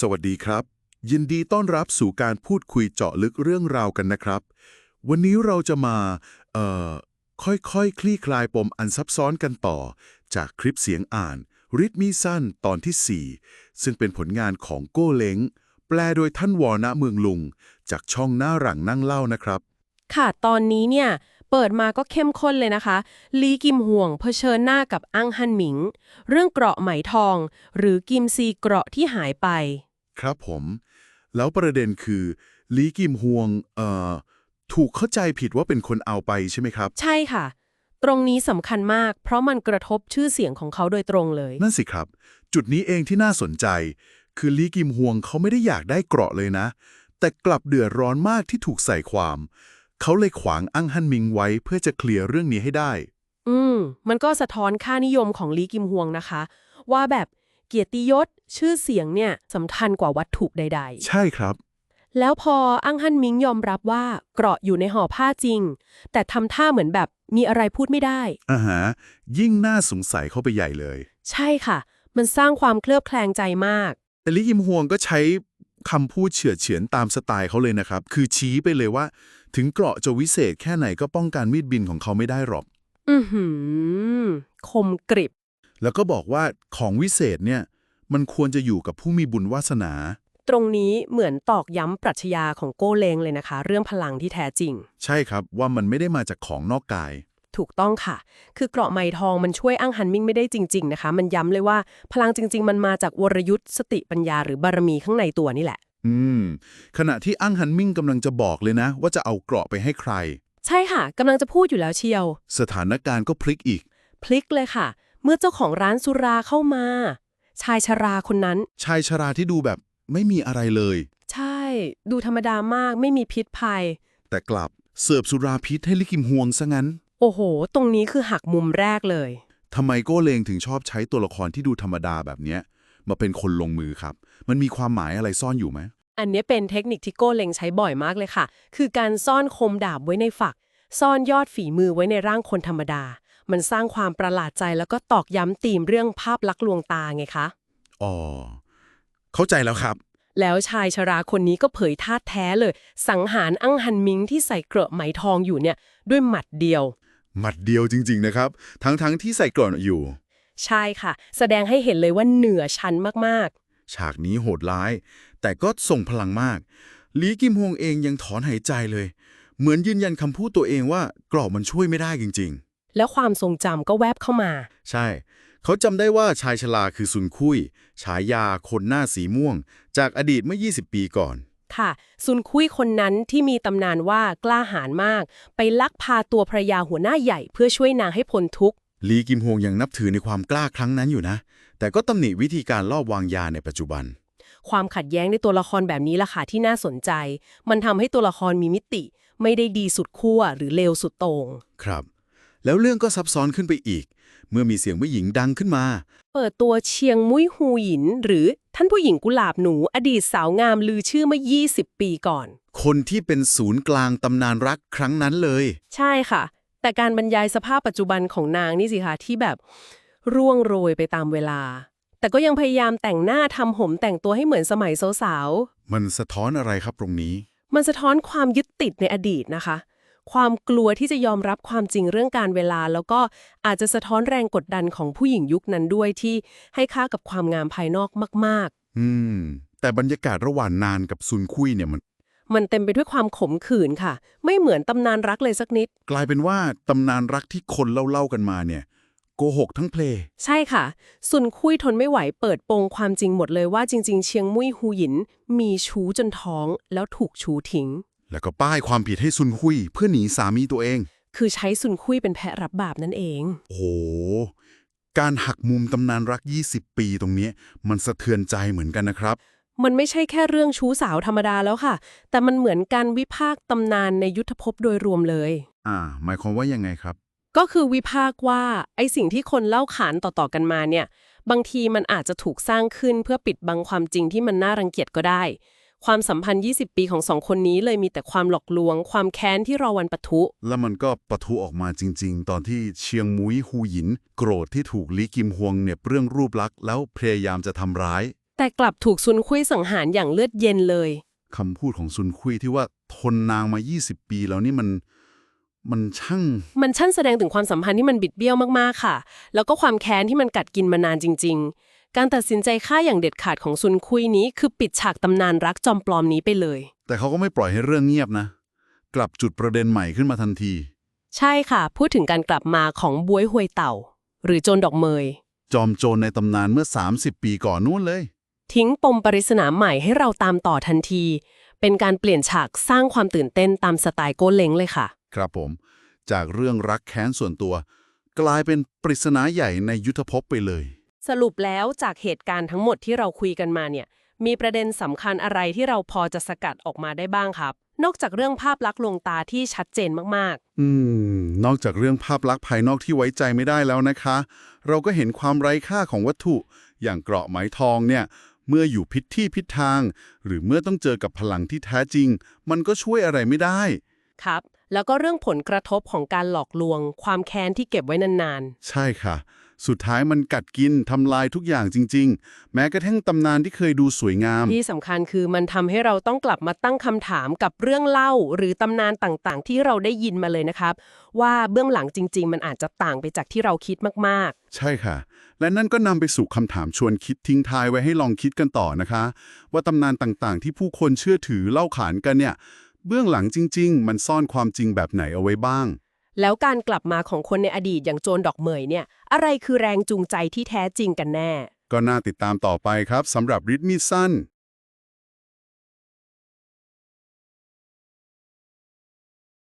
สวัสดีครับ ยินดีต้อนรับสู่การพูดคุยเจาะลึกเรื่องราวกันนะครับ วันนี้เราจะมาเอ่อค่อยๆคคลี่คลายปมอันซับซ้อนกันต่อ จากคลิปเสียงอ่านริทมีสั้นตอนที่ 4 ซึ่งเป็นผลงานของโก้เล้งแปลโดยท่านวอณเมืองลุง จากช่องหน้าหลังนั่งเล่านะครับ ค่ะตอนนี้เนี่ย เปิดมาก็เข้มข้นเลยนะคะ ลีกิมห่วงเผชิญหน้ากับอั้งฮันหมิง เรื่องเกราะไหมทอง หรือกิมซีเกราะที่หายไป ครับผม แล้วประเด็นคือ ลีกิมฮวงเอ่อถูกเข้าใจผิดว่าเป็นคนเอาไปใช่ไหมครับ ใช่ค่ะ ตรงนี้สำคัญมาก เพราะมันกระทบชื่อเสียงของเขาโดยตรงเลย นั่นสิครับ จุดนี้เองที่น่าสนใจ คือลีกิมฮวงเขาไม่ได้อยากได้เกราะเลยนะ แต่กลับเดือดร้อนมากที่ถูกใส่ความ เขาเลยขวางอั้งฮันมิงไว้เพื่อจะเคลียร์เรื่องนี้ให้ได้ อืม มันก็สะท้อนค่านิยมของลีกิมฮวงนะคะ ว่าแบบเกียรติยศชื่อเสียงเนี่ยสำคัญกว่าวัตถุใด ๆ ใช่ครับ แล้วพออั้งฮั่นมิงยอมรับว่าเกราะอยู่ในห่อผ้าจริง แต่ทำท่าเหมือนแบบมีอะไรพูดไม่ได้อ่าฮะยิ่งน่าสงสัยเข้าไปใหญ่เลย ใช่ค่ะ มันสร้างความเคลือบแคลงใจมาก แต่ลีกิมฮวงก็ใช้ คำพูดเฉือนเฉือนตามสไตล์เขาเลยนะครับ คือชี้ไปเลยว่า ถึงเกราะจะวิเศษแค่ไหนก็ป้องกันมีดบินของเขาไม่ได้หรอก อือหือ คมกริบ แล้วก็บอกว่าของวิเศษเนี่ย มันควรจะอยู่กับผู้มีบุญวาสนา ตรงนี้เหมือนตอกย้ำปรัชญาของโก้เลงเลยนะคะ เรื่องพลังที่แท้จริง ใช่ครับว่ามันไม่ได้มาจากของนอกกาย ถูกต้องค่ะ คือเกราะไหมทองมันช่วยอั้งฮันมิงไม่ได้จริง ๆ นะคะ มันย้ำเลยว่าพลังจริง ๆ มันมาจากวรยุทธ์สติปัญญาหรือบารมีข้างในตัวนี่แหละ อืม ขณะที่อั้งฮันมิ่งกำลังจะบอกเลยนะ ว่าจะเอาเกราะไปให้ใคร ใช่ค่ะกำลังจะพูดอยู่แล้วเชียว สถานการณ์ก็พลิกอีก พลิกเลยค่ะ เมื่อเจ้าของร้านสุราเข้ามา ชายชราคนนั้น ชายชราที่ดูแบบไม่มีอะไรเลย ใช่ ดูธรรมดามากไม่มีพิษภัย แต่กลับเสิร์ฟสุราพิษให้ลิกิมฮวงซะงั้น โอ้โห ตรงนี้คือหักมุมแรกเลยทำไมโก้เลงถึงชอบใช้ตัวละครที่ดูธรรมดาแบบเนี้ยมาเป็นคนลงมือครับ มันมีความหมายอะไรซ่อนอยู่ไหม อันนี้เป็นเทคนิคที่โก้เล็งใช้บ่อยมากเลยค่ะ คือการซ่อนคมดาบไว้ในฝัก ซ่อนยอดฝีมือไว้ในร่างคนธรรมดา มันสร้างความประหลาดใจแล้วก็ตอกย้ำตีมเรื่องภาพลักษณ์ลวงตาไงคะ อ๋อ เข้าใจแล้วครับ แล้วชายชราคนนี้ก็เผยท่าแท้เลย สังหารอั้งฮันมิงที่ใส่เกราะไหมทองอยู่เนี่ย ด้วยหมัดเดียว หมัดเดียวจริง ๆ นะครับ ทั้งๆที่ใส่เกราะอยู่ ใช่ค่ะ แสดงให้เห็นเลยว่าเหนือชั้นมากฉากนี้โหดร้าย แต่ก็ส่งพลังมาก ลีกิมฮวงเองยังถอนหายใจเลย เหมือนยืนยันคำพูดตัวเองว่ากรอบมันช่วยไม่ได้จริง ๆ แล้วความทรงจำก็แวบเข้ามาๆใช่ เขาจำได้ว่าชายชราคือซุนคุย ฉายาคนหน้าสีม่วง จากอดีตเมื่อ 20 ปีก่อน ค่ะ ซุนคุยคนนั้นที่มีตำนานว่ากล้าหาญมาก ไปลักพาตัวภรรยาหัวหน้าใหญ่เพื่อช่วยนางให้พ้นทุกข์ลีกิมฮวงยังนับถือในความกล้าครั้งนั้นอยู่นะ แต่ก็ตำหนิวิธีการลอบวางยาในปัจจุบัน ความขัดแย้งในตัวละครแบบนี้ล่ะค่ะที่น่าสนใจ มันทำให้ตัวละครมีมิติ ไม่ได้ดีสุดขั้วหรือเลวสุดโต่งครับ แล้วเรื่องก็ซับซ้อนขึ้นไปอีก เมื่อมีเสียงผู้หญิงดังขึ้นมา เปิดตัวเชียงมุ้ยฮูหยิน หรือท่านผู้หญิงกุหลาบหนู อดีตสาวงามลือชื่อเมื่อ 20 ปีก่อน คนที่เป็นศูนย์กลางตำนานรักครั้งนั้นเลย ใช่ค่ะ แต่การบรรยายสภาพปัจจุบันของนางนี่สิคะที่แบบร่วงโรยไปตามเวลา แต่ก็ยังพยายามแต่งหน้าทำผมแต่งตัวให้เหมือนสมัยสาวมันสะท้อนอะไรครับตรงนี้ๆมันสะท้อนความยึดติดในอดีตนะคะ ความกลัวที่จะยอมรับความจริงเรื่องการเวลา แล้วก็อาจจะสะท้อนแรงกดดันของผู้หญิงยุคนั้นด้วยที่ให้ค่ากับความงามภายนอกมากอืม แต่บรรยากาศระหว่างนานกับซุนคุยเนี่ยมันๆมันเต็มไปด้วยความขมขื่นค่ะ ไม่เหมือนตำนานรักเลยสักนิด กลายเป็นว่าตำนานรักที่คนเล่าๆกันมาเนี่ยโกหกทั้งเพลงใช่ค่ะ ซุนคุยทนไม่ไหวเปิดโปงความจริงหมดเลยว่าจริง ๆ เชียงมุ้ยฮูหยิน มีชู้จนท้องแล้วถูกชูทิ้ง แล้วก็ป้ายความผิดให้ซุนคุยเพื่อหนีสามีตัวเอง คือใช้ซุนคุยเป็นแพะรับบาปนั่นเอง โอ้โห การหักมุมตำนานรัก 20 ปีตรงเนี้ยมันสะเทือนใจเหมือนกันนะครับ มันไม่ใช่แค่เรื่องชู้สาวธรรมดาแล้วค่ะ แต่มันเหมือนการวิพากษ์ตำนานในยุทธภพโดยรวมเลย อ่า หมายความว่ายังไงครับ ก็คือวิพากษ์ว่าไอสิ่งที่คนเล่าขานต่อๆกันมาเนี่ย บางทีมันอาจจะถูกสร้างขึ้นเพื่อปิดบังความจริงที่มันน่ารังเกียจก็ได้ ความสัมพันธ์ 20 ปีของสองคนนี้เลยมีแต่ความหลอกลวง ความแค้นที่รอวันปะทุ แล้วมันก็ปะทุออกมาจริง ๆ ตอนที่เชียงมุ้ยฮูหยิน โกรธที่ถูกลีกิมฮวงเหน็บเรื่องรูปลักษณ์แล้วพยายามจะทำร้าย แต่กลับถูกซุนคุยสังหารอย่างเลือดเย็นเลย คำพูดของซุนคุยที่ว่าทนนางมา 20 ปีแล้วนี่มัน มันช่าง มันช่างแสดงถึงความสัมพันธ์ที่มันบิดเบี้ยวมากๆค่ะ แล้วก็ความแค้นที่มันกัดกินมานานจริง ๆ การตัดสินใจฆ่าอย่างเด็ดขาดของซุนคุยนี้คือปิดฉากตำนานรักจอมปลอมนี้ไปเลย แต่เขาก็ไม่ปล่อยให้เรื่องเงียบนะ กลับจุดประเด็นใหม่ขึ้นมาทันที ใช่ค่ะ พูดถึงการกลับมาของบวยหวยเต่า หรือโจรดอกเมย จอมโจรในตำนานเมื่อ 30 ปีก่อนนู้นเลย ทิ้งปมปริศนาใหม่ให้เราตามต่อทันที เป็นการเปลี่ยนฉากสร้างความตื่นเต้นตามสไตล์โกเล้งเลยค่ะ ครับผม จากเรื่องรักแค้นส่วนตัว กลายเป็นปริศนาใหญ่ในยุทธภพไปเลย สรุปแล้วจากเหตุการณ์ทั้งหมดที่เราคุยกันมาเนี่ยมีประเด็นสำคัญอะไรที่เราพอจะสกัดออกมาได้บ้างครับ นอกจากเรื่องภาพลักษณ์ลวงตาที่ชัดเจนมากอืม นอกจากเรื่องภาพลักษณ์ภายนอกที่ไว้ใจไม่ได้แล้วนะคะ เราก็เห็นความไร้ค่าของวัตถุ อย่างเกราะไหมทองเนี่ยเมื่ออยู่พิษที่พิษทาง หรือเมื่อต้องเจอกับพลังที่แท้จริง มันก็ช่วยอะไรไม่ได้ๆครับ แล้วก็เรื่องผลกระทบของการหลอกลวง ความแค้นที่เก็บไว้นานใช่ค่ะ สุดท้ายมันกัดกินทำลายทุกอย่างจริง ๆ แม้กระทั่งตำนานที่เคยดูสวยงามๆที่สำคัญคือมันทำให้เราต้องกลับมาตั้งคำถามกับเรื่องเล่า หรือตำนานต่างๆ ที่เราได้ยินมาเลยนะครับ ว่าเบื้องหลังจริง ๆ มันอาจจะต่างไปจากที่เราคิดมากๆใช่ค่ะ และนั่นก็นำไปสู่คำถามชวนคิดทิ้งท้ายไว้ให้ลองคิดกันต่อนะคะ ว่าตำนานต่างๆ ที่ผู้คนเชื่อถือเล่าขานกันเนี่ย เบื้องหลังจริง ๆ มันซ่อนความจริงแบบไหนเอาไว้บ้าง แล้วการกลับมาของคนในอดีตอย่างโจรดอกเหมยเนี่ยอะไรคือแรงจูงใจที่แท้จริงกันแน่ ก็น่าติดตามต่อไปครับสำหรับริทมีสั้น